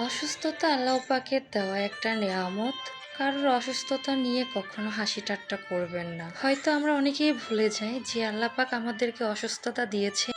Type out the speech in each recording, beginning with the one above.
অসুস্থতা আল্লাহ পাকের দেওয়া একটা নিয়ামত। কারোর অসুস্থতা নিয়ে কখনো হাসি ঠাট্টা করবেন না। হয়তো আমরা অনেকেই ভুলে যাই যে আল্লাহ পাক আমাদেরকে অসুস্থতা দিয়েছে।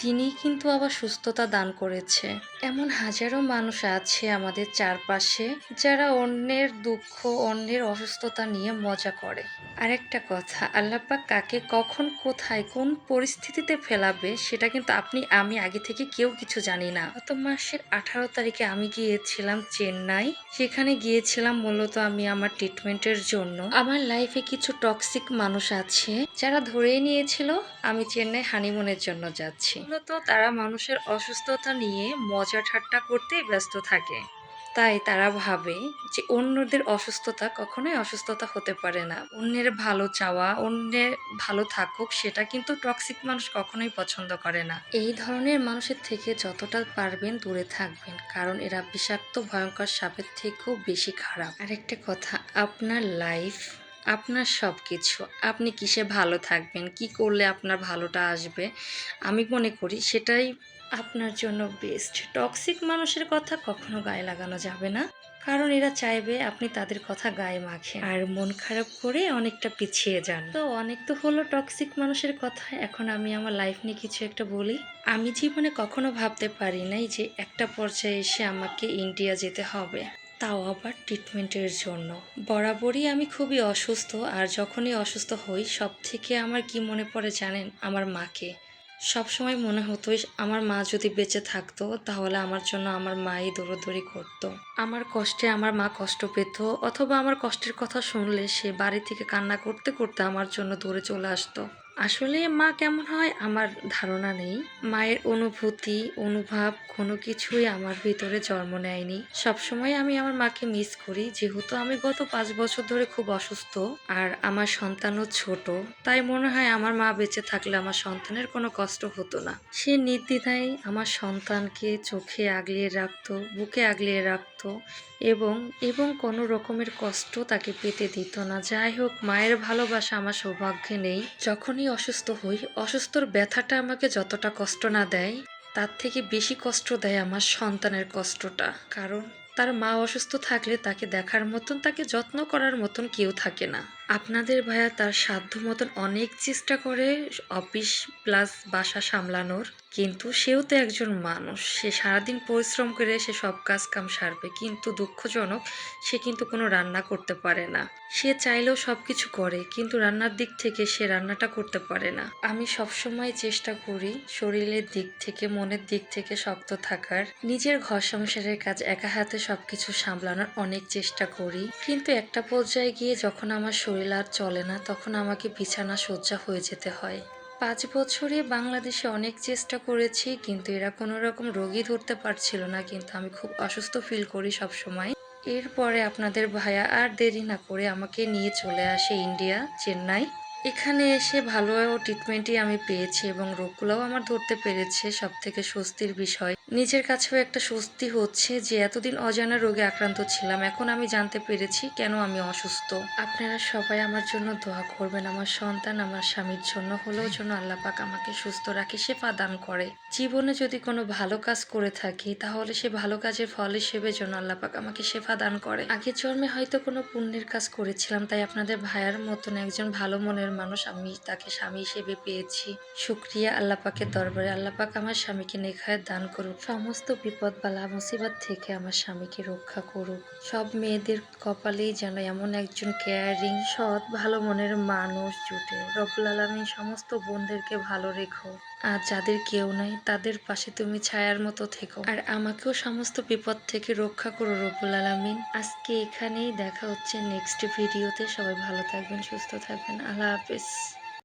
তিনি কিন্তু আবার সুস্থতা দান করেছে। এমন হাজারো মানুষ আছে আমাদের চারপাশে যারা অন্যের দুঃখ, অন্যের অসুস্থতা নিয়ে মজা করে। আরেকটা কথা, আল্লাহ পাক কাকে কখন, কোথায়, কোন পরিস্থিতিতে ফেলাবে সেটা কিন্তু আপনি, আমি আগে থেকে কেউ কিছু জানি না। গত মাসের আঠারো তারিখে আমি গিয়েছিলাম চেন্নাই। সেখানে গিয়েছিলাম মূলত আমি আমার ট্রিটমেন্টের জন্য। আমার লাইফে কিছু টক্সিক মানুষ আছে যারা ধরে নিয়েছিল, আমি চেন্নাই হানিমুনের জন্য যাচ্ছি। মূলত তারা মানুষের অসুস্থতা নিয়ে মজা ঠাট্টা করতেই ব্যস্ত থাকে। তাই তারা ভাবে যে অন্যদের অসুস্থতা কখনোই অসুস্থতা হতে পারে না। অন্যের ভালো চাওয়া, অন্যের ভালো থাকুক, সেটা কিন্তু টক্সিক মানুষ কখনোই পছন্দ করে না। এই ধরনের মানুষের থেকে যতটা পারবেন দূরে থাকবেন, কারণ এরা বিষাক্ত, ভয়ঙ্কর সাপের থেকেও বেশি খারাপ। আরেকটা কথা, আপনার লাইফ আপনার সব কিছু আপনি কিসে ভালো থাকবেন? কি করলে আপনার ভালোটা আসবে? আমি মনে করি সেটাই আপনার জন্য বেস্ট টক্সিক মানুষের কথা কখনো গায়ে লাগানো যাবে না। কারণ এরা চাইবে আপনি তাদের কথা গায়ে মাখে আর মন খারাপ করে অনেকটা পিছিয়ে যান। তো অনেক তো হলো টক্সিক মানুষের কথা। এখন আমি আমার লাইফ নিয়ে কিছু একটা বলি। আমি জীবনে কখনো ভাবতে পারি নাই যে একটা পর্যায়ে এসে আমাকে ইন্ডিয়া যেতে হবে। তাও আবার ট্রিটমেন্টের জন্য। বরাবরই আমি খুবই অসুস্থ আর যখনই অসুস্থ হই সব থেকে আমার কি মনে পড়ে জানেন? আমার মাকে। সব সময় মনে হতো আমার মা যদি বেঁচে থাকতো, তাহলে আমার জন্য আমার মাই দৌড়দৌড়ি করতো। আমার কষ্টে আমার মা কষ্ট পেত, অথবা আমার কষ্টের কথা শুনলে সে বাড়ি থেকে কান্না করতে করতে আমার জন্য দৌড়ে চলে আসতো। আসলে মা কেমন হয় আমার ধারণা নেই। মায়ের অনুভূতি, অনুভব কোনো কিছুই আমার ভিতরে জন্ম নেয়নি। সবসময় আমি আমার মাকে মিস করি, যেহেতু আমি গত পাঁচ বছর ধরে খুব অসুস্থ আর আমার সন্তানও ছোট, তাই মনে হয় আমার মা বেঁচে থাকলে আমার সন্তানের কোনো কষ্ট হতো না। সে নির্দ্বিধায় আমার সন্তানকে চোখে আগলিয়ে রাখতো, বুকে আগলিয়ে রাখতো এবং এবং কোনো রকমের কষ্ট তাকে পেতে দিত না। যাই হোক, মায়ের ভালোবাসা আমার সৌভাগ্যে নেই। যখনই অসুস্থ হই, অসুস্থর ব্যথাটা আমাকে যতটা কষ্ট না দেয়, তার থেকে বেশি কষ্ট দেয় আমার সন্তানের কষ্টটা। কারণ, তার মা অসুস্থ থাকলে তাকে দেখার মতন, তাকে যত্ন করার মতন কেউ থাকে না। আপনাদের ভাইয়া তার সাধ্য মতন অনেক চেষ্টা করে অফিস প্লাস বাসা সামলানোর। কিন্তু সেও তো একজন মানুষ। সে সারাদিন পরিশ্রম করে সে সব কাজ কাম সারবে, কিন্তু দুঃখজনক সে কিন্তু কোনো রান্না করতে পারে না। সে চাইলেও সব কিছু করে, কিন্তু রান্নার দিক থেকে সে রান্নাটা করতে পারে না। আমি সবসময় চেষ্টা করি শরীরের দিক থেকে, মনের দিক থেকে শক্ত থাকার। নিজের ঘর সংসারের কাজ একা হাতে সবকিছু সামলানোর অনেক চেষ্টা করি। কিন্তু একটা পর্যায়ে গিয়ে যখন আমার শরীর আর চলে না, তখন আমাকে বিছানা শয্যা হয়ে যেতে হয়। পাঁচ বছরে বাংলাদেশে অনেক চেষ্টা করেছি, কিন্তু এরা কোনো রকম রোগী ধরতে পারছিল না, কিন্তু আমি খুব অসুস্থ ফিল করি সব সময় এরপরে আপনাদের ভাইয়া আর দেরি না করে আমাকে নিয়ে চলে আসে ইন্ডিয়া, চেন্নাই। এখানে এসে ভালো ট্রিটমেন্টই আমি পেয়েছি এবং রোগগুলোও আমার ধরতে পেরেছে সব থেকে স্বস্তির বিষয়। নিজের কাছেও একটা স্বস্তি হচ্ছে যে, এতদিন অজানা রোগে আক্রান্ত ছিলাম, এখন আমি জানতে পেরেছি কেন আমি অসুস্থ। আপনারা সবাই আমার জন্য দোয়া করবেন, আমার সন্তান আমার স্বামীর জন্য হলেও যেন আল্লাহ পাক আমাকে সুস্থ রাখে শেফা দান করে। জীবনে যদি কোনো ভালো কাজ করে থাকি, তাহলে সে ভালো কাজের ফল হিসেবে যেন আল্লাহ পাক আমাকে শেফা দান করে। আগের জন্মে হয়তো কোনো পুণ্যের কাজ করেছিলাম, তাই আপনাদের ভাইয়ার মতন একজন ভালো মনের মানুষ, আমি তাকে স্বামী হিসেবে পেয়েছি। শুক্রিয়া আল্লাহ পাকের দরবারে। আল্লাপাক আমার স্বামীকে নেখায় দান করুক। সমস্ত বিপদ বালা মুসিবত থেকে আমার স্বামীকে রক্ষা করুক। সব মেয়েদের কপালেই যেন এমন একজন কেয়ারিং সৎ, ভালো মনের মানুষ জুটে। রব্বুল আলমী সমস্ত বোনদেরকে ভালো রেখো। আর যাদের কেউ নাই, তাদের পাশে তুমি ছায়ার মতো থেকো। আর আমাকেও সমস্ত বিপদ থেকে রক্ষা করো রব্বুল আলমিন। আজকে এখানেই দেখা হচ্ছে নেক্সট ভিডিওতে। সবাই ভালো থাকবেন, সুস্থ থাকবেন। আল্লাহ হাফেজ।